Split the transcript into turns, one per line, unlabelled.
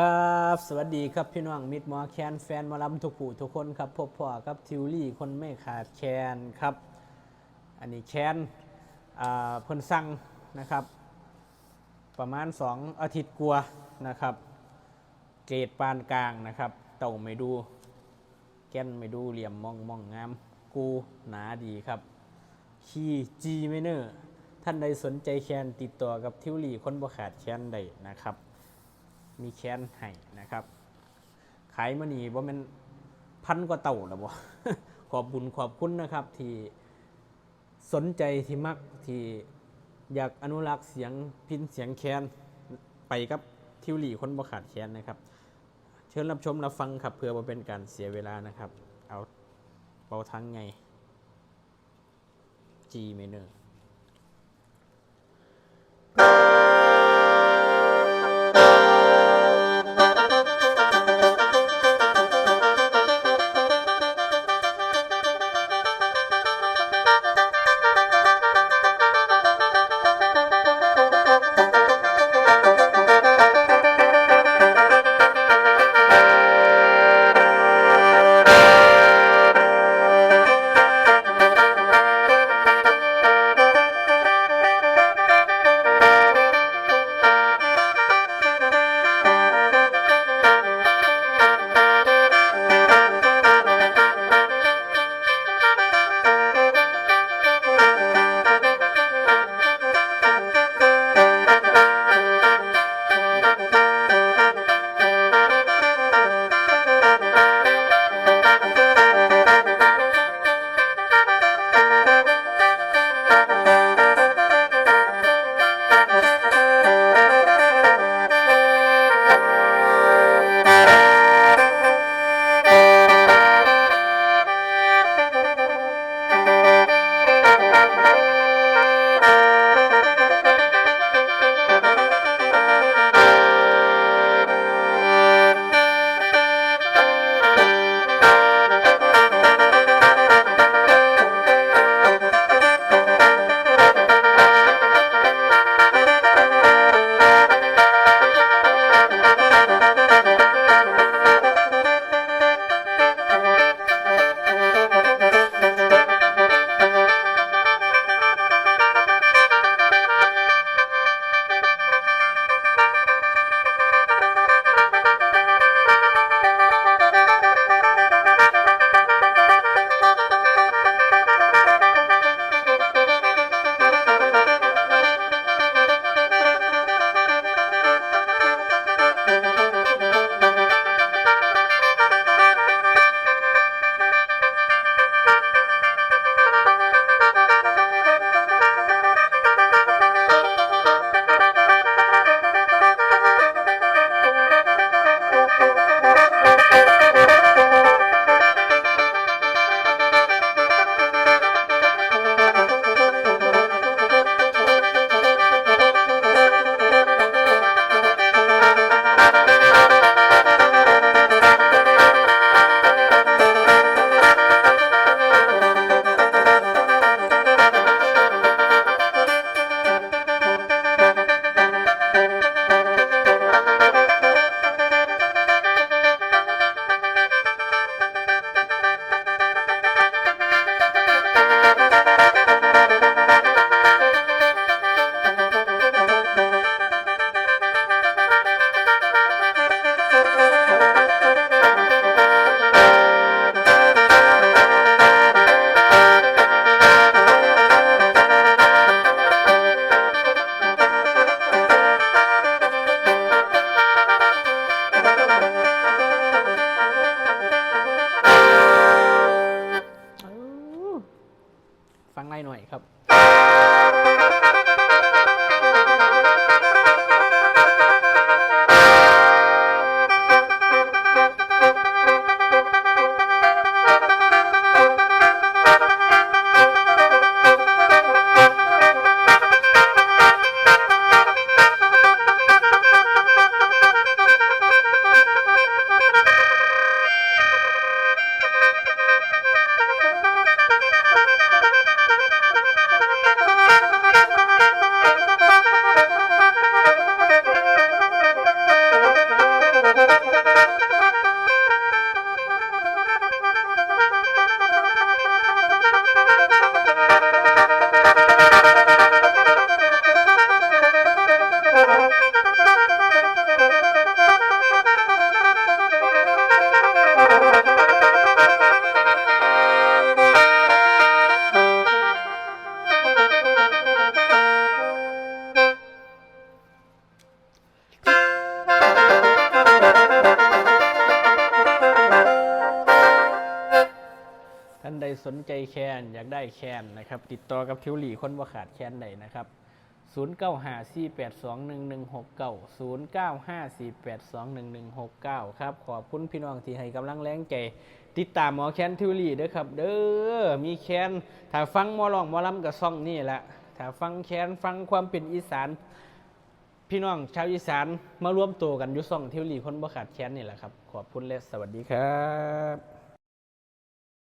ครับ สวัสดีครับพี่น้องมิดหมอแคนแฟนมอลำทุกผู้ทุกคนครับพบพ่อกับทิวลี่คนไม่ขาดแคนครับ อันนี้แคนเพิ่นสั่งนะครับ ประมาณ 2 อาทิตย์กลัวานะครับ เกรดปานกลางนะครับ เต่าไม่ดู แก้นไม่ดูเหลี่ยมมองมองงาม กูหนาดีครับคีจีไมเนอร์ท่านใดสนใจแคนติดต่อกับทิวลี่คนบ่ขาดแคนได้นะครับ มีแคนให้นะครับขายมานี่ว่ามันพันกว่าเต่าแล้วบ่ขอบบุญขอบคุณนะครับที่สนใจที่มักที่อยากอนุรักษ์เสียงพินเสียงแคนไปกับทิวหลีคนบ่ขาดแคนนะครับ เชิญรับชมรับฟังครับเพื่อว่าเป็นการเสียเวลานะครับ เอาเป่าทั้งไง G minor
ฟั
งไล่หน่อยครับ สนใจแคนอยากได้แคนนะครับ ติดต่อกับทิวลีคนบ่ขาดแคนใดนะครับ0954821169 0954821169 ครับ ขอบคุณพี่น้องที่ให้กำลังแรงใจ ติดตามหมอแคนทิวลีเด้อครับ เด้อ มีแคนถ้าฟังหมอร้องหมอลำกับซ่องนี่แหละถ้าฟังแคนฟังความเป็นอีสาน พี่น้องชาวอีสานมารวมตัวกันอยุซ่องทิวลีคนบ่ขาดแคนนี่แหละครับ ขอบคุณและสวัสดีครับ